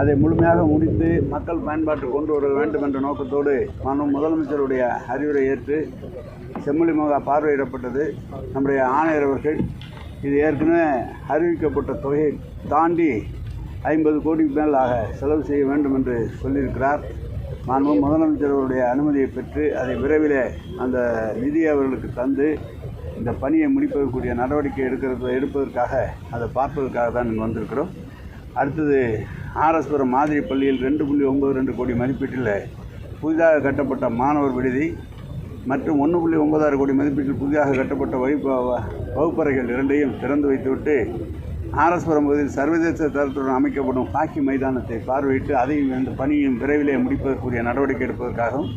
அதை முழுமையாக முடித்து மக்கள் பயன்பாட்டு கொண்டு வர வேண்டும் என்ற நோக்கத்தோடு மனு முதலமைச்சருடைய அறிவுரை ஏற்று செம்மொழிமுகா பார்வையிடப்பட்டது. நம்முடைய ஆணையர் அவர்கள் இது ஏற்கனவே அறிவிக்கப்பட்ட தொகையை தாண்டி ஐம்பது கோடிக்கு மேல் ஆக செலவு செய்ய வேண்டும் என்று சொல்லியிருக்கிறார். மாண்பு முதலமைச்சரவருடைய அனுமதியை பெற்று அதை விரைவில் அந்த நிதியை அவர்களுக்கு தந்து இந்த பணியை முடிப்பதற்குரிய நடவடிக்கை எடுக்கிறது எடுப்பதற்காக அதை பார்ப்பதற்காக தான் இங்கே வந்திருக்கிறோம். அடுத்தது ஆர்எஸ்புரம் மாதிரி பள்ளியில் ரெண்டு புள்ளி ஒம்பது ரெண்டு கோடி மதிப்பீட்டில் புதிதாக கட்டப்பட்ட மாணவர் விடுதி மற்றும் ஒன்று புள்ளி ஒன்பதாறு கோடி மதிப்பீட்டில் புதிதாக கட்டப்பட்ட வகுப்பு வகுப்பறைகள் இரண்டையும் திறந்து வைத்துவிட்டு ஆர்எஸ்புரம் பகுதியில் சர்வதேச தரத்துடன் அமைக்கப்படும் ஹாக்கி மைதானத்தை பார்வையிட்டு அதையும் இந்த பணியும் விரைவிலே முடிப்பதற்குரிய நடவடிக்கை எடுப்பதற்காகவும்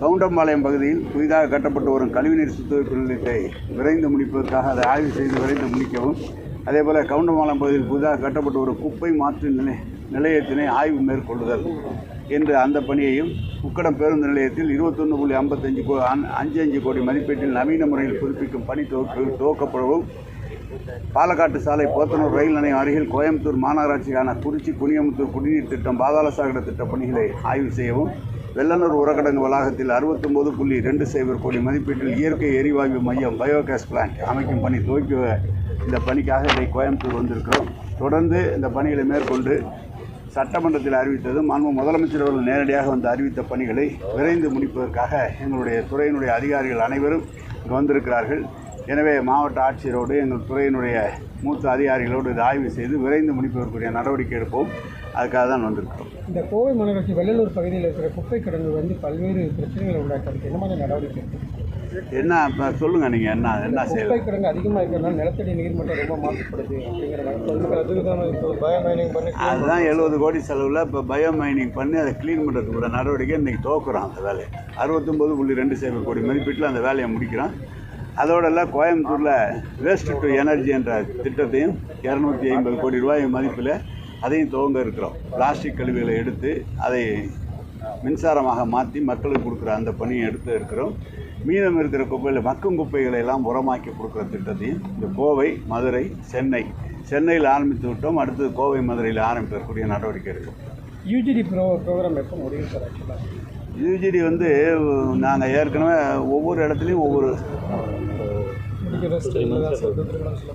கவுண்டம்பாளையம் பகுதியில் புதிதாக கட்டப்பட்டு வரும் கழிவுநீர் சுத்திகரிப்பு நிலையத்தை விரைந்து முடிப்பதற்காக அதை ஆய்வு செய்து விரைந்து முடிக்கவும் அதேபோல் கவுண்டமாலம் பகுதியில் புதிதாக கட்டப்பட்டு ஒரு குப்பை மாற்று நிலை நிலையத்தினை ஆய்வு மேற்கொள்ளுதல் என்று அந்த பணியையும் உக்கடம் பேருந்து நிலையத்தில் இருபத்தொன்று புள்ளி ஐம்பத்தஞ்சு கோ அஞ்சு அஞ்சு கோடி மதிப்பீட்டில் நவீன முறையில் புதுப்பிக்கும் பணி துவக்க துவக்கப்படவும். பாலக்காட்டு சாலை போத்தனூர் ரயில் நிலையம் அருகில் கோயம்புத்தூர் மாநகராட்சிக்கான குறிச்சி குனியமுத்தூர் குடிநீர் திட்டம் பாதாள சாகர திட்ட பணிகளை ஆய்வு செய்யவும். வெள்ளனூர் உரக்கடங்கு வளாகத்தில் அறுபத்தொம்போது புள்ளி ரெண்டு சைபர் கோடி மதிப்பீட்டில் இயற்கை எரிவாயு மையம் பயோகேஸ் பிளான்ட் அமைக்கும் பணி துவக்கி இந்த பணிக்காக இதை கோயம்புத்தூர் வந்திருக்கிறோம். தொடர்ந்து இந்த பணிகளை மேற்கொண்டு சட்டமன்றத்தில் அறிவித்தது மாண்பு முதலமைச்சர் அவர்கள் நேரடியாக வந்து அறிவித்த பணிகளை விரைந்து முடிப்பதற்காக எங்களுடைய துறையினுடைய அதிகாரிகள் அனைவரும் இங்கு வந்திருக்கிறார்கள். எனவே மாவட்ட ஆட்சியரோடு எங்கள் துறையினுடைய மூத்த அதிகாரிகளோடு இதை ஆய்வு செய்து விரைந்து முடிப்பதற்குரிய நடவடிக்கை எடுப்போம். அதுக்காக தான் வந்திருக்கிறோம். இந்த கோவை மாநகராட்சி வெள்ளலூர் பகுதியில் இருக்கிற குப்பை கிடங்கு வந்து பல்வேறு பிரச்சனைகளை உண்டாக்குறதுக்கு என்ன மாதிரி நடவடிக்கை என்ன இப்போ சொல்லுங்கள் நீங்கள் என்ன என்ன செய்யலாம் கிடங்கு அதிகமாக இருக்கிறதுனால நிலத்தடி ரொம்ப அப்படிங்கிற அதுதான் எழுபது கோடி செலவில் இப்போ பயோ மைனிங் பண்ணி அதை க்ளீன் பண்ணுறதுக்கு நடவடிக்கை இன்றைக்கி துவக்குறோம் அந்த வேலையை. அறுபத்தொம்போது புள்ளி ரெண்டு சைபர் கோடி மதிப்பீட்டில் அந்த வேலையை முடிக்கிறோம் அதோட எல்லாம் கோயம்புத்தூரில் வேஸ்ட் டு எனர்ஜி என்ற திட்டத்தையும் இரநூத்தி ஐம்பது கோடி ரூபாய் மதிப்பில் அதையும் துவங்க இருக்கிறோம். பிளாஸ்டிக் கழிவுகளை எடுத்து அதை மின்சாரமாக மாற்றி மக்களுக்கு கொடுக்குற அந்த பணியை எடுத்து இருக்கிறோம். மீதம் இருக்கிற குப்பையில் மக்கும் குப்பைகளை எல்லாம் உரமாக்கி கொடுக்குற திட்டத்தையும் இந்த கோவை மதுரை சென்னை சென்னையில் ஆரம்பித்து விட்டோம். அடுத்தது கோவை மதுரையில் ஆரம்பிக்கக்கூடிய நடவடிக்கை எடுக்கும் யூஜிடி ப்ரோ ப்ரோக்ராம் எப்போ முடியும் சார் ஆக்சுவலாக யூஜிடி வந்து நாங்கள் ஏற்கனவே ஒவ்வொரு இடத்துலையும் ஒவ்வொரு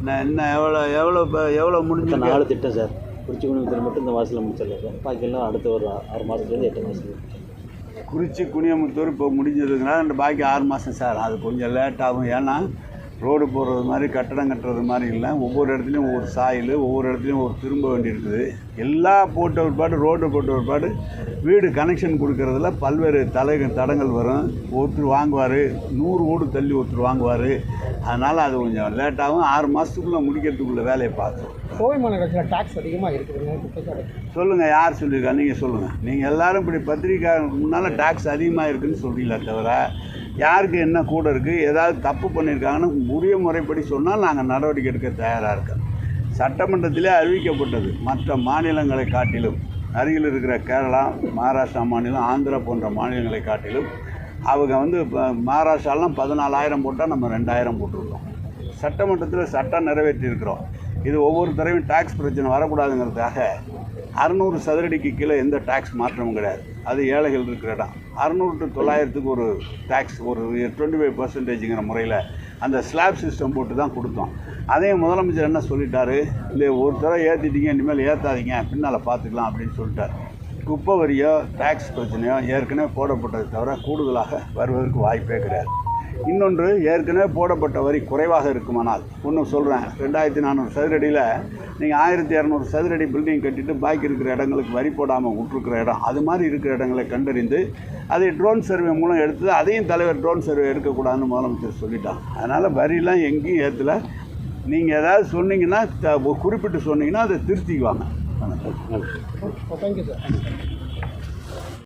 நான் என்ன எவ்வளோ எவ்வளோ எவ்வளோ முடிஞ்சு நாலு திட்டம் சார். குறிச்சி குடும்பத்தில் மட்டும் இந்த மாதத்தில் முடிச்சிடலாம் சார். பாக்கியெல்லாம் அடுத்த ஒரு ஆறு மாதத்துலேருந்து எட்டு மாதத்துக்கு குறிச்சி குனியமுத்தூர் இப்போ முடிஞ்சதுங்கன்னா அந்த பாக்கி ஆறு மாதம் சார். அது கொஞ்சம் லேட்டாகும் ஏன்னா ரோடு போடுறது மாதிரி கட்டடம் கட்டுறது மாதிரி இல்லை. ஒவ்வொரு இடத்துலையும் ஒவ்வொரு சாயில் ஒவ்வொரு இடத்துலையும் ஒரு திரும்ப வேண்டியிருக்குது. எல்லா போட்ட ஒருபாடு ரோடு போட்ட ஒருபாடு வீடு கனெக்ஷன் கொடுக்கறதுல பல்வேறு தலை தடங்கள் வரும். ஒருத்தர் வாங்குவார் நூறு வீடு தள்ளி ஒருத்தர் வாங்குவார். அதனால் அது கொஞ்சம் லேட்டாகும் ஆறு மாதத்துக்குள்ளே முடிக்கிறதுக்குள்ள வேலையை பார்த்துரும் கோவை மாநகராட்சியில் டாக்ஸ் அதிகமாக குப்பைக்காடு சொல்லுங்கள் யார் சொல்லியிருக்கா நீங்கள் சொல்லுங்கள் நீங்கள் எல்லாரும் இப்படி பத்திரிக்கை முன்னால் டாக்ஸ் அதிகமாக இருக்குன்னு சொல்றீங்களே தவிர யாருக்கு என்ன கூட இருக்குது ஏதாவது தப்பு பண்ணியிருக்காங்கன்னு உரிய முறைப்படி சொன்னால் நாங்கள் நடவடிக்கை எடுக்க தயாராக இருக்கோம். சட்டமன்றத்திலே அறிவிக்கப்பட்டது மற்ற மாநிலங்களை காட்டிலும் அருகில் இருக்கிற கேரளா மகாராஷ்டிரா மாநிலம் ஆந்திரா போன்ற மாநிலங்களை காட்டிலும் அவங்க வந்து இப்போ மகாராஷ்டிராலாம் பதினாலாயிரம் போட்டால் நம்ம ரெண்டாயிரம் போட்டிருக்கோம். சட்டமன்றத்தில் சட்டம் நிறைவேற்றியிருக்கிறோம். இது ஒவ்வொரு தடவையும் டேக்ஸ் பிரச்சனை வரக்கூடாதுங்கிறதுக்காக அறநூறு சதுரடிக்கு கீழே எந்த டேக்ஸ் மாற்றமும் கிடையாது. அது ஏழைகள் இருக்கிற இடம். அறநூறு டு தொள்ளாயிரத்துக்கு ஒரு டேக்ஸ் ஒரு டுவெண்ட்டி ஃபைவ் பர்சன்டேஜுங்கிற முறையில் அந்த ஸ்லாப் சிஸ்டம் போட்டு தான் கொடுத்தோம். அதையும் முதலமைச்சர் என்ன சொல்லிட்டாரு? இல்லை ஒரு தடவை ஏற்றிட்டீங்க இனிமேல் ஏற்றாதீங்க பின்னால் பார்த்துக்கலாம் அப்படின்னு சொல்லிட்டார். குப்பை வரியோ டேக்ஸ் பிரச்சனையோ ஏற்கனவே போடப்பட்டதை தவிர கூடுதலாக வருவதற்கு வாய்ப்பே கிடையாது. இன்னொன்று ஏற்கனவே போடப்பட்ட வரி குறைவாக இருக்குமானால் ஒன்று சொல்கிறேன் ரெண்டாயிரத்தி நானூறு சதுரடியில் நீங்கள் ஆயிரத்தி இரநூறு சதுரடி பில்டிங் கட்டிட்டு பாக்கி இருக்கிற இடங்களுக்கு வரி போடாமல் விட்டுருக்கிற இடம் அது மாதிரி இருக்கிற இடங்களை கண்டறிந்து அதை ட்ரோன் சர்வே மூலம் எடுத்து அதையும் தலைவர் ட்ரோன் சர்வே எடுக்கக்கூடாதுன்னு முதலமைச்சர் சொல்லிட்டான் அதனால் வரிலாம் எங்கேயும் ஏற்றல நீங்கள் ஏதாவது சொன்னீங்கன்னா த- குறிப்பிட்டு சொன்னீங்கன்னா அதை திருத்திக்குவாங்க. Thank you sir